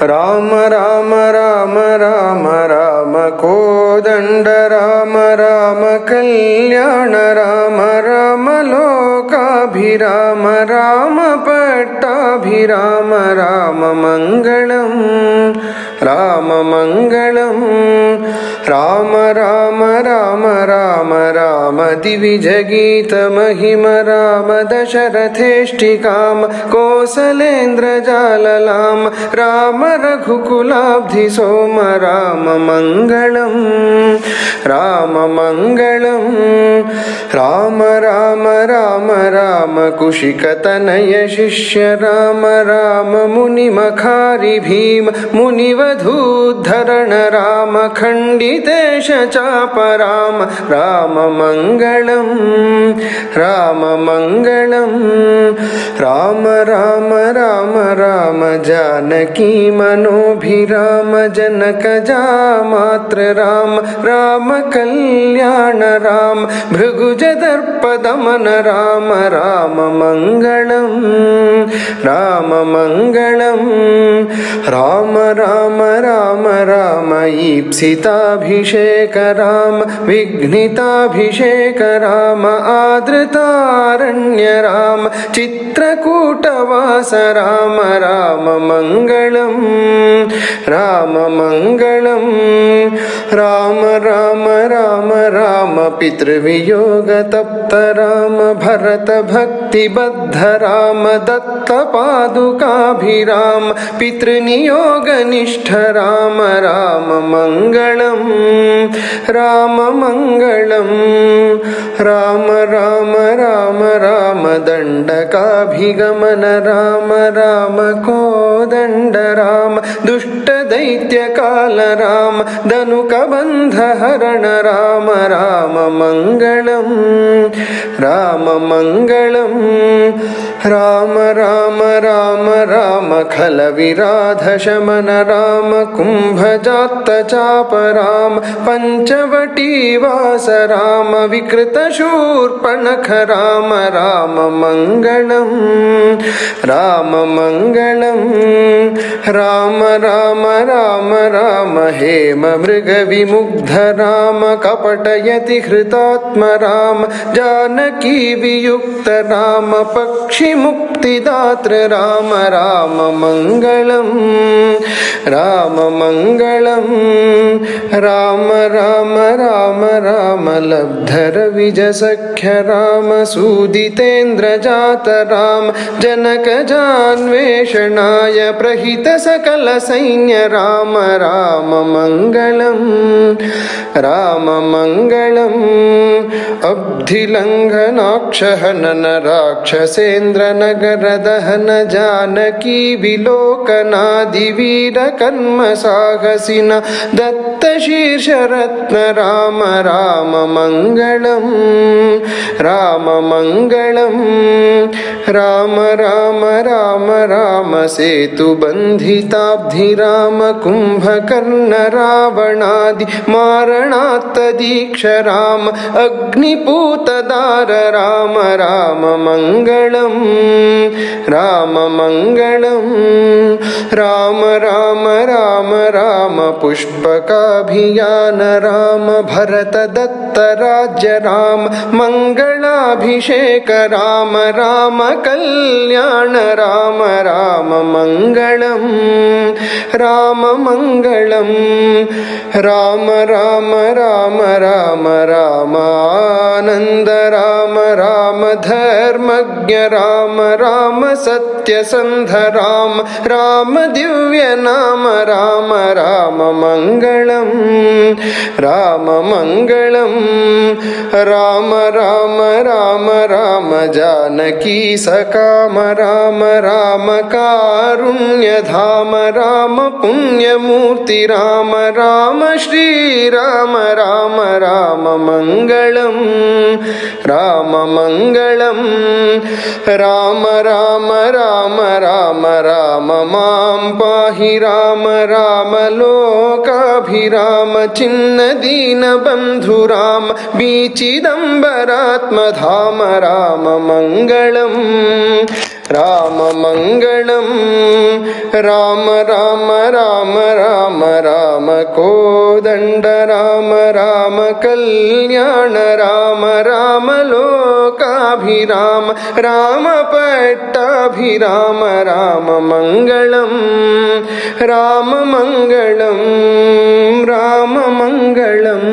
राम राम राम राम राम कोदण्ड राम राम कल्याण राम राम लोकाभिराम राम पट्टाभिराम राम मङ्गलम् राम मङ्गलम् राम राम राम राम राम दिविजगीतमहिम राम दशरथेष्टिकां कोसलेन्द्रजाललां राम रघुकुलाब्धि सोम राम मङ्गलम् राम राम राम राम राम कुशिकतनय शिष्य, राम राम मुनिमखारि भीम, मुनिवधूद्धरण राम, खण्डितेश चाप राम राम मङ्गलम् राम मङ्गलम् राम राम राम राम जानकी मनोभिराम जनक जामात्र राम राम कल्याण राम भृगुजदर्पदमन राम राम मङ्गलम् राम राम राम राम, ईप्सिताभिषेक राम, विघ्निताभिषेक അഭിഷേക രാമ ആദൃതാരണ്യ രാമ ചിത്രകൂട്ടവാസ രാമ രാമ മംഗളം രാമ മംഗളം രാമ राम पितृवियोगतप्त राम भरत भक्तिबद्ध राम दत्तपादुकाभिराम पितृनियोगनिष्ठ राम राम मङ्गलम् राम मङ्गलम् राम राम राम राम दण्डकाभिगमन राम राम कोदण्ड राम दुष्टदैत्यकाल राम धनुकबन्धहरण राम राम मङ्गलम् राम मङ्गलम् राम राम राम राम खलविराधशमन राम कुम्भजात्तचाप राम पञ्चवटीवास राम विकृतशूर्पणख राम राम राम मङ्गलम् राम राम राम राम, हेम मृगविमुग्ध राम, कपटयति हृतात्म राम, जानकी वियुक्त राम पक्षिमुक्तिदात्र राम राम मङ्गलम् राम मङ्गलम् राम राम राम राम लब्धरविजसख्य राम सूदितेन्द्रजात राम जनकजान्वेषणाय प्रहित सकल सैन्य राम राम मङ्गलम् राम मङ्गलम् अब्धिलङ्घनाक्षहनन राक्षसेन्द्रनगर दहन जानकी विलोकनादिवीरकर्म साहसिन दत्तशीर्षरत्न राम राम मङ्गलम् राम राम राम राम सेतुबन्धिताब्धि राम कुम्भकर्ण रावणादि मारणात्तदीक्ष राम अग्निपूतदार राम राम मङ्गलम् राम मङ्गलम् राम राम राम राम, पुष्पकाभियान, राम भरत दत्त राज्य, राम मङ्गलाभिषेक राम राम कल्याण राम राम मङ्गलम् राम मङ्गलम् राम राम राम राम रामानन्द राम राम धर्मज्ञ राम राम सत्यसन्ध राम राम दिव्य नाम राम राम मङ्गलम् राम मङ्गलम् राम राम राम राम जानकी सकाम राम राम कारुण्यधाम राम पुण्यमूर्ति राम राम श्रीराम राम राम मङ्गलम् राम मङ्गलम् राम राम राम राम राम मां पाहि राम राम लोकाभिराम छिन्नदीनबन्धु राम बीचिदम्बरात्मधाम राम ராமமங்களம் ராமமங்களம் ராம ராம ராம ராம ராம கோதண்ட ராம ராம கல்யாண ராம ராம லோகாபிராம ராம பட்டாபிராம ராம மங்களம் ராம மங்களம் ராம மங்களம்